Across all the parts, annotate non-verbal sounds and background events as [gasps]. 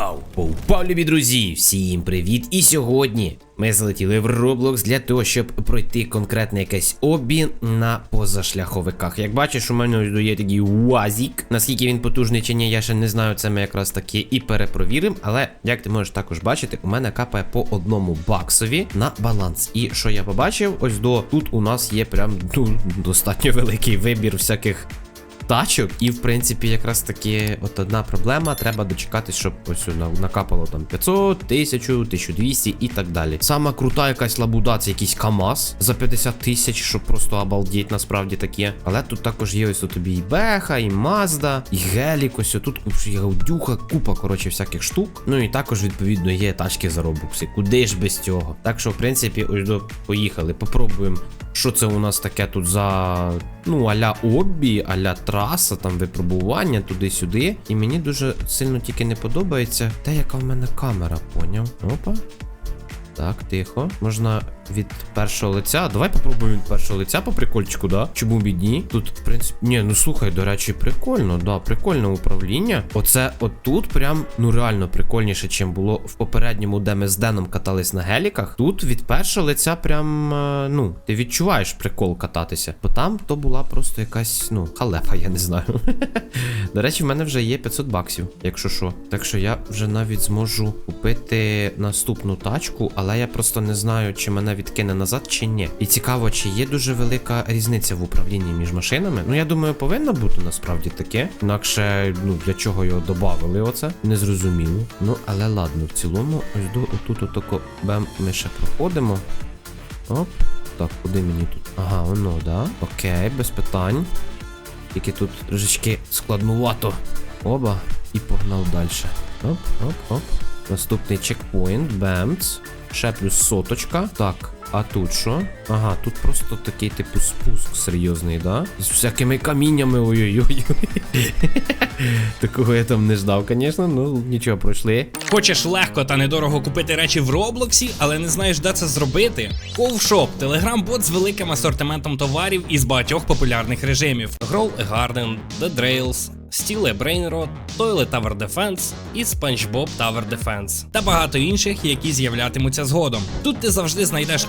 Вау! Поупав, любі друзі! Всім привіт! І сьогодні ми залетіли в Roblox для того, щоб пройти конкретний якийсь обмін на позашляховиках. Як бачиш, у мене є такий УАЗік. Наскільки він потужний чи ні, я ще не знаю. Це ми якраз таки і перепровіримо. Але як ти можеш також бачити, у мене капає по одному баксові на баланс. І що я побачив, ось до тут у нас є прям ну, достатньо великий вибір всяких тачок, і в принципі, якраз таки от одна проблема. Треба дочекатись, щоб ось накапало там 500, 1000, 1200 і так далі. Сама крута якась лабуда, це якийсь КАМАЗ за 50 тисяч, що просто обалдеть, насправді таке. Але тут також є ось тобі і Беха, і Мазда, і Гелік, ось тут Гаудюха, купа, коротше, всяких штук. Ну і також, відповідно, є тачки за робокси. Куди ж без цього? Так що, в принципі, ось до поїхали. Попробуємо. Що це у нас таке тут за ну аля обі, аля траса, там випробування туди-сюди. І мені дуже сильно тільки не подобається те, яка в мене камера, поняв? Опа. Так, тихо. Можна від першого лиця. Давай попробуємо від першого лиця по прикольчику, да? Чому б і ні? Тут, в принципі. Ні, ну слухай, до речі, прикольно, да, прикольне управління. Оце отут прям ну реально прикольніше, чим було в попередньому, де ми з Деном катались на геліках. Тут від першого лиця прям, е, ну, ти відчуваєш прикол кататися. Бо там то була просто якась, ну, халепа, я не знаю. [laughs] До речі, в мене вже є 500 баксів, якщо що. Так що я вже навіть зможу купити наступну тачку, але я просто не знаю, чи мене відкине назад, чи ні. І цікаво, чи є дуже велика різниця в управлінні між машинами. Ну, я думаю, повинно бути насправді таке. Інакше, ну, для чого його додали оце? Незрозуміло. Ну, але ладно, в цілому, ось до отут отако бем, ми ще проходимо. Оп. Так, куди мені тут? Ага, воно, да? Окей, без питань. Тільки тут трошечки складнувато. Оба. І погнав далі. Оп, оп, оп. Наступний чекпоінт. Бемц. Ще плюс соточка. Так. А тут що? Ага, тут просто такий типу спуск серйозний, да? З всякими каміннями. Ой-ой-ой. [laughs] Такого я там не ждав, звісно. Ну, нічого, пройшли. Хочеш легко та недорого купити речі в Роблоксі, але не знаєш, де це зробити? Ковшоп телеграм-бот з великим асортиментом товарів із багатьох популярних режимів: Grow a Garden, The Drails, Brain Rot, Toilet Tower Defense і SpongeBob Tower Defense та багато інших, які з'являтимуться згодом. Тут ти завжди знайдеш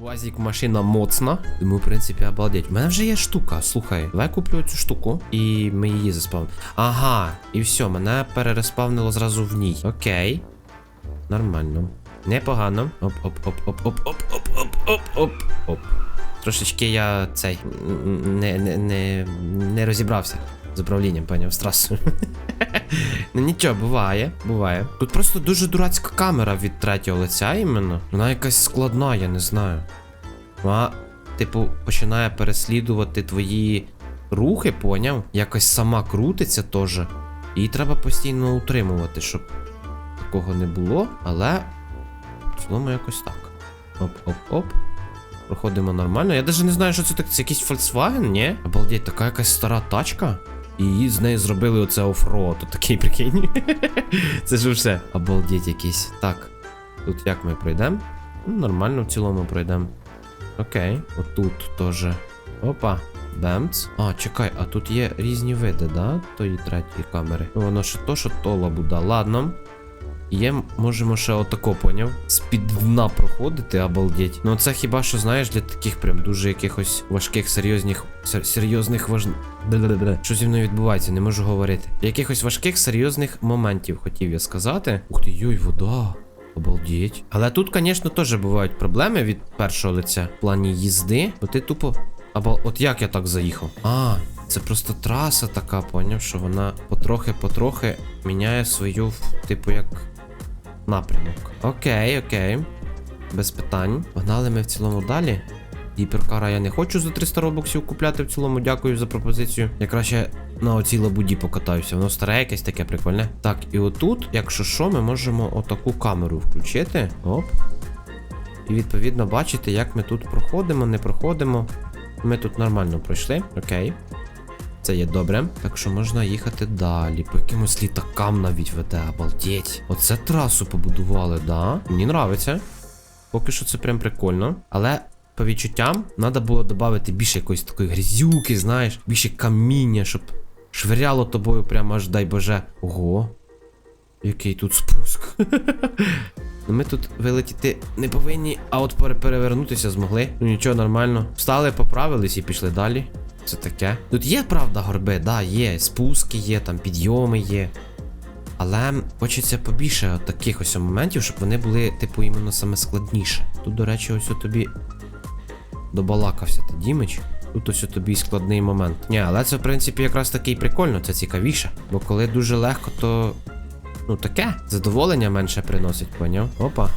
Вазік машина моцна. Тому, в принципі, обалдеть. У мене вже є штука. Слухай, давай куплю цю штуку і ми її заспавнимо. Ага, і все, мене перереспавнило зразу в ній. Окей. Нормально. Непогано. Оп, оп, оп, оп, оп, оп, оп, оп, оп, оп, оп. Трошечки я цей не, не, не, не розібрався з управлінням, поняв, з. [laughs] Ну нічого, буває, буває. Тут просто дуже дурацька камера від третього лиця іменно. Вона якась складна, я не знаю. Вона, типу, починає переслідувати твої рухи, поняв? Якось сама крутиться теж. Її треба постійно утримувати, щоб такого не було, але в цілому якось так. Оп-оп-оп. Проходимо нормально. Я навіть не знаю, що це так. Це якийсь Volkswagen, ні? Обалдеть, така якась стара тачка. І її з нею зробили оце оффроуд. Тут такий прикинь. [laughs] Це ж все. Обалдеть якийсь. Так. Тут як ми пройдемо? Ну, нормально в цілому пройдемо. Окей. Отут теж. Опа. Бемц. А, чекай, а тут є різні види, да? Тої третьої камери. Ну, воно що то, що то лабуда. Ладно. Є, можемо ще отако, поняв? З-під дна проходити, обалдеть. Ну це хіба що, знаєш, для таких прям дуже якихось важких, серйозних, сер- серйозних важ... Що зі мною відбувається, не можу говорити. Якихось важких, серйозних моментів, хотів я сказати. Ух ти, йой, вода. Обалдеть. Але тут, звісно, теж бувають проблеми від першого лиця в плані їзди, бо ти тупо. Або от як я так заїхав? А, це просто траса така, поняв, що вона потрохи-потрохи міняє свою, типу, як напрямок. Окей, окей. Без питань. Погнали ми в цілому далі. Гіперкара я не хочу за 300 робоксів купляти в цілому. Дякую за пропозицію. Я краще на оцій лабуді покатаюся. Воно старе якесь таке прикольне. Так, і отут, якщо що, ми можемо отаку камеру включити. Оп. І відповідно бачите, як ми тут проходимо, не проходимо. Ми тут нормально пройшли, окей. Це є добре. Так що можна їхати далі. По якимось літакам навіть веде, обалдеть. Оце трасу побудували, да? Мені нравиться. Поки що це прям прикольно. Але по відчуттям треба було додати більше якоїсь такої грязюки, знаєш, більше каміння, щоб швиряло тобою прямо аж дай боже. Ого. Який тут спуск. [laughs] Ну ми тут вилетіти не повинні, а от перевернутися змогли. Ну нічого, нормально. Встали, поправились і пішли далі. Це таке. Тут є, правда, горби, да, є. Спуски є, там підйоми є. Але хочеться побільше таких ось моментів, щоб вони були, типу, іменно саме складніше. Тут, до речі, ось тобі добалакався ти Дімич. Тут ось тобі складний момент. Ні, але це, в принципі, якраз таки і прикольно, це цікавіше. Бо коли дуже легко, то. Ну таке. Задоволення менше приносить, поняв? Опа.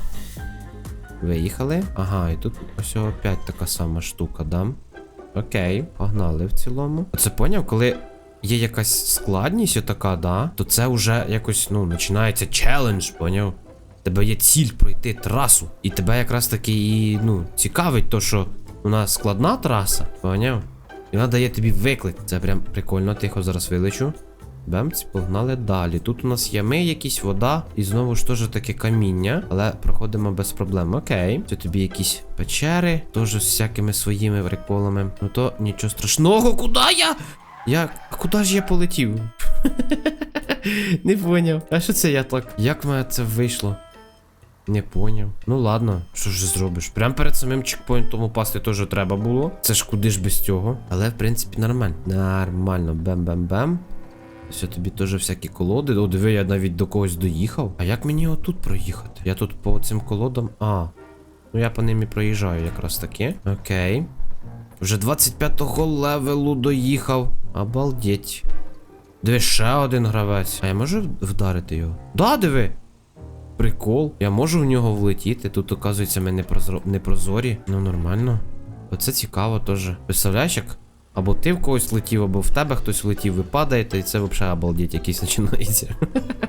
Виїхали. Ага, і тут ось опять така сама штука, да? Окей, погнали в цілому. Оце поняв, коли є якась складність отака, да, то це вже якось, ну, починається челендж, поняв? Тебе є ціль пройти трасу. І тебе якраз таки і, ну, цікавить то, що у нас складна траса, поняв? І вона дає тобі виклик. Це прям прикольно, тихо зараз вилечу. Бемц, погнали далі. Тут у нас ями, якісь вода, і знову ж теж таке каміння, але проходимо без проблем. Окей. Це тобі якісь печери, теж з всякими своїми приколами. Ну то нічого страшного, куди я? Я. Куди ж я полетів? [laughs] Не поняв. А що це я так? Як в мене це вийшло? Не поняв. Ну ладно, що ж зробиш? Прям перед самим чекпоінтом упасти теж треба було. Це ж куди ж без цього. Але в принципі нормально. Нормально. Бем-бем-бем. Все тобі теж всякі колоди. О, диви, я навіть до когось доїхав. А як мені отут проїхати? Я тут по цим колодам. А. Ну я по ним і проїжджаю якраз таки. Окей. Вже 25-го левелу доїхав. Обалдеть. Диви, ще один гравець. А я можу вдарити його? Да, диви. Прикол. Я можу в нього влетіти. Тут, оказується, ми не, прозорі. Ну, нормально. Оце цікаво теж. Представляєш, як або ти в когось летів, або в тебе хтось влетів, ви падаєте, і це взагалі обалдеть якийсь [laughs] починається.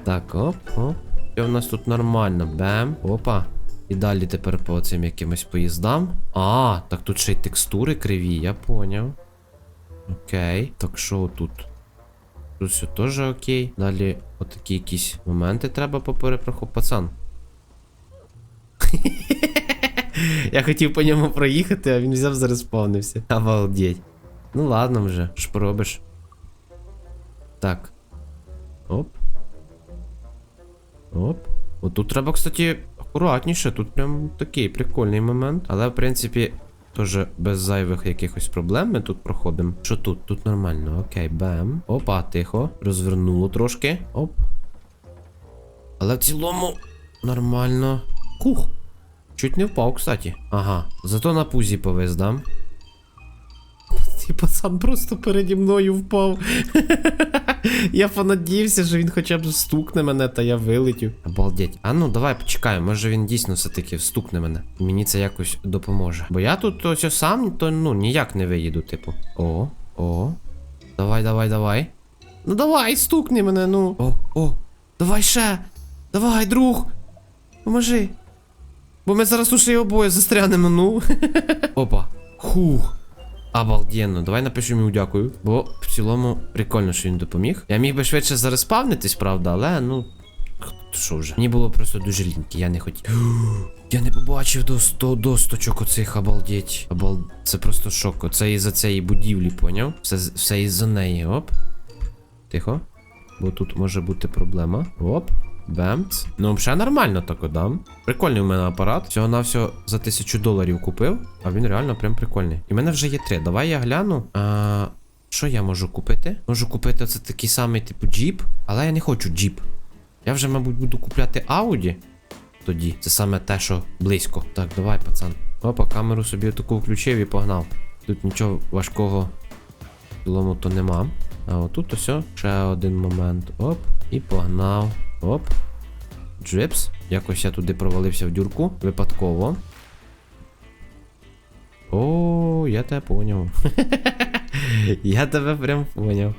так, оп, оп. І у нас тут нормально. Бем. Опа. І далі тепер по цим якимось поїздам. А, так тут ще й текстури криві, я поняв. Окей. Так що тут? Тут все теж окей. Далі отакі якісь моменти треба поперепроху. Пацан. [laughs] Я хотів по ньому проїхати, а він взяв зареспавнився. Обалдеть. Ну ладно вже, що поробиш. Так. Оп. Оп. Отут треба, кстати, акуратніше. Тут прям такий прикольний момент. Але, в принципі, теж без зайвих якихось проблем ми тут проходимо. Що тут? Тут нормально. Окей, бем. Опа, тихо. Розвернуло трошки. Оп. Але в цілому нормально. Кух. Чуть не впав, кстати. Ага. Зато на пузі повез, дам. Цей пацан просто переді мною впав. [laughs] я понадіявся, що він хоча б стукне мене, та я вилетів. Обалдеть. А ну давай почекаємо, може він дійсно все-таки стукне мене. Мені це якось допоможе. Бо я тут ось сам, то ну ніяк не виїду, типу. О, о. Давай, давай, давай. Ну давай, стукни мене, ну. О, о, давай ще. Давай, друг. Поможи. Бо ми зараз уже обоє застрянемо, ну. [laughs] Опа. Хух. Обалденно, давай напишемо йому дякую. Бо в цілому прикольно, що він допоміг. Я міг би швидше зареспавнитись, правда, але ну. Що вже? Мені було просто дуже ліньки, я не хотів. [gasps] Я не побачив до 100 досточок оцих, обалдеть. Обал... Це просто шок. Це із-за цієї будівлі, поняв? Все, все із-за неї, оп. Тихо. Бо тут може бути проблема. Оп. Бемц. Ну, взагалі нормально так дам. Прикольний у мене апарат. Всього на всього за тисячу доларів купив, а він реально прям прикольний. І в мене вже є три. Давай я гляну. А, що я можу купити? Можу купити оце такий самий, типу, джіп, але я не хочу джіп. Я вже, мабуть, буду купляти Ауді. Тоді. Це саме те, що близько. Так, давай, пацан. Опа, камеру собі таку включив і погнав. Тут нічого важкого в то нема. А отут ось ще один момент. Оп, і погнав. Оп. Джипс. Якось я туди провалився в дюрку. Випадково. О, я тебе поняв. [laughs] я тебе прям поняв.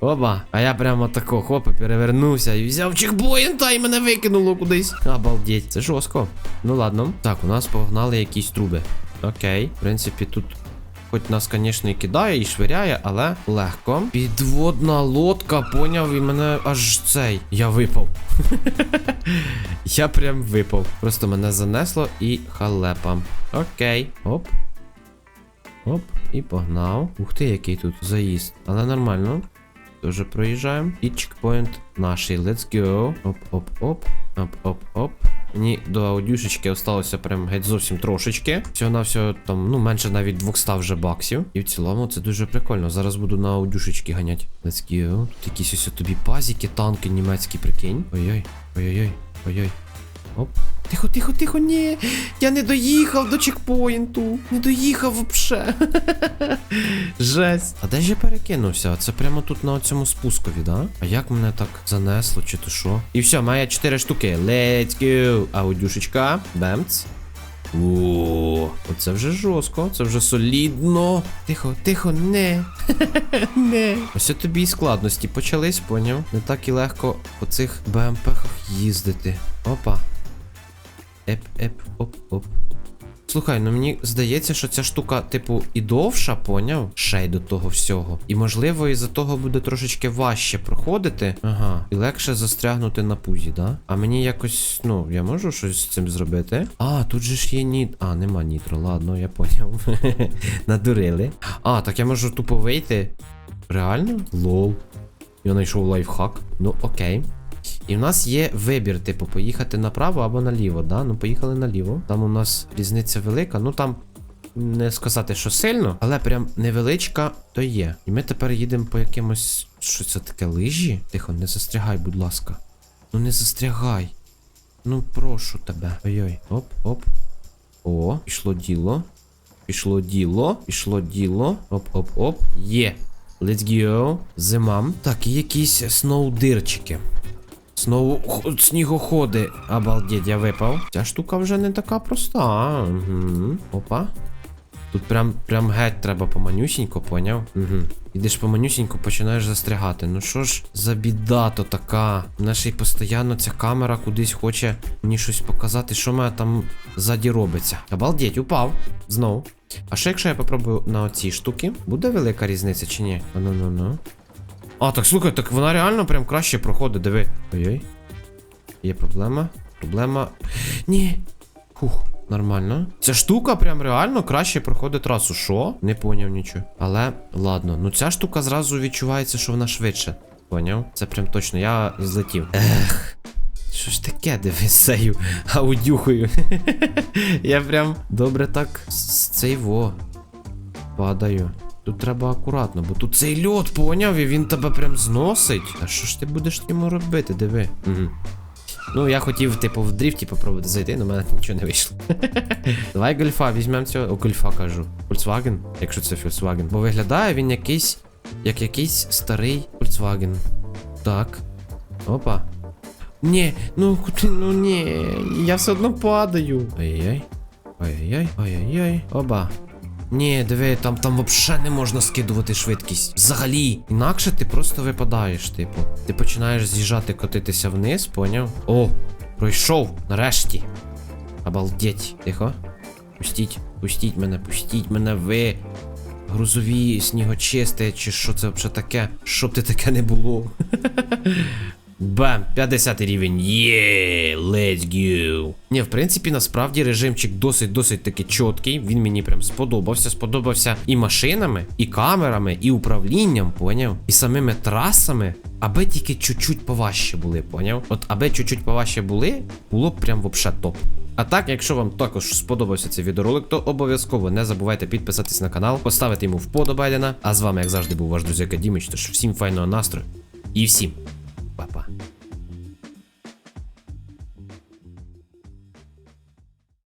Оба. А я прямо тако хоп, перевернувся і взяв чекпоінта і мене викинуло кудись. Обалдеть. Це жорстко. Ну ладно. Так, у нас погнали якісь труби. Окей. В принципі, тут. Хоч нас, звісно, і кидає, і швиряє, але легко. Підводна лодка, поняв, і мене аж цей. Я випав. [laughs] Я прям випав. Просто мене занесло і халепа. Окей. Оп. Оп, і погнав. Ух ти, який тут заїзд. Але нормально. Тоже проїжджаємо. І чекпоінт наший. Let's go. Оп-оп-оп. Оп-оп-оп. Мені до аудюшечки осталося прям геть зовсім трошечки. Всього на всього там, ну, менше навіть 200 вже баксів. І в цілому це дуже прикольно. Зараз буду на аудюшечки ганяти. Let's go. Тут якісь ось тобі пазіки, танки німецькі, прикинь. Ой-ой, ой-ой-ой, ой-ой. Оп. Тихо, тихо, тихо, ні. Я не доїхав до чекпоінту. Не доїхав вообще. [laughs] Жесть. А де ж я перекинувся? Це прямо тут на цьому спускові, да? А як мене так занесло, чи то що? І все, має 4 штуки. Let's go. Аудюшечка. Бемц. О, оце вже жорстко, це вже солідно. Тихо, тихо, не. [laughs] не. Ось тобі і складності почались, поняв? Не так і легко по цих БМПхах їздити. Опа. Еп, еп, оп, оп. Слухай, ну мені здається, що ця штука, типу, і довша, поняв? Ще й до того всього. І можливо, із-за того буде трошечки важче проходити. Ага. І легше застрягнути на пузі, да? А мені якось, ну, я можу щось з цим зробити? А, тут же ж є ніт. А, нема нітро, ладно, я поняв. [laughs] Надурили. А, так я можу тупо вийти. Реально? Лол. Я знайшов лайфхак. Ну, окей. І в нас є вибір, типу, поїхати направо або наліво, да? Ну, поїхали наліво. Там у нас різниця велика. Ну там не сказати, що сильно, але прям невеличка, то є. І ми тепер їдемо по якимось. Що це таке лижі? Тихо, не застрягай, будь ласка. Ну не застрягай. Ну, прошу тебе. Ой-ой. Оп, оп. О, пішло діло. Пішло діло, пішло діло. Оп-оп-оп. Є. Let's go. Зима. Так, і якісь сноудирчики. Знову снігоходи. Обалдеть, я випав. Ця штука вже не така проста. Угу. Опа. Тут прям прям геть треба поманюсінько, поняв? Угу. Ідеш поманюсінько, починаєш застрягати. Ну що ж за біда то така? Мене ще й постійно ця камера кудись хоче мені щось показати, що мене там ззаді робиться. Обалдеть, упав. Знов. А що якщо я попробую на оці штуки? Буде велика різниця чи ні? А ну ну ну. А, так слухай, так вона реально прям краще проходить, диви. Ой-ой. Є проблема. Проблема. Ні. Фух, нормально. Ця штука прям реально краще проходить трасу. Що? Не поняв нічого. Але ладно, ну ця штука зразу відчувається, що вона швидше. Поняв? Це прям точно, я злетів. Ех. Що ж таке, дивись цею аудюхою. [laughs] я прям добре так з цей во. Падаю. Тут треба акуратно, бо тут цей льот, поняв, і він тебе прям зносить. А що ж ти будеш йому робити, диви? Угу. Ну, я хотів, типу, в дріфті попробувати зайти, але в мене нічого не вийшло. [laughs] Давай гольфа, візьмемо цього. О, гольфа кажу. Volkswagen, якщо це Volkswagen. Бо виглядає він якийсь. Як якийсь старий Volkswagen. Так. Опа. Ні, ну ну ні, я все одно падаю. Ай-яй. Ай-яй, ай-яй, Оба. Ні, диви, там там взагалі не можна скидувати швидкість. Взагалі. Інакше ти просто випадаєш, типу. Ти починаєш з'їжджати, котитися вниз, поняв? О, пройшов, нарешті. Обалдеть. Тихо. Пустіть, пустіть мене, пустіть мене, ви. Грузові снігочисти, чи що це взагалі таке? Щоб ти таке не було. [laughs] Бам, 50 рівень. Є, let's go. Ні, в принципі, насправді режимчик досить-досить таки чіткий. Він мені прям сподобався. Сподобався і машинами, і камерами, і управлінням, поняв? І самими трасами. Аби тільки чуть-чуть поважче були, поняв? От аби чуть-чуть поважче були, було б прям вообще топ. А так, якщо вам також сподобався цей відеоролик, то обов'язково не забувайте підписатись на канал, поставити йому вподобайдена. А з вами, як завжди, був ваш друзяка Дімич, тож всім файного настрою і всім papá.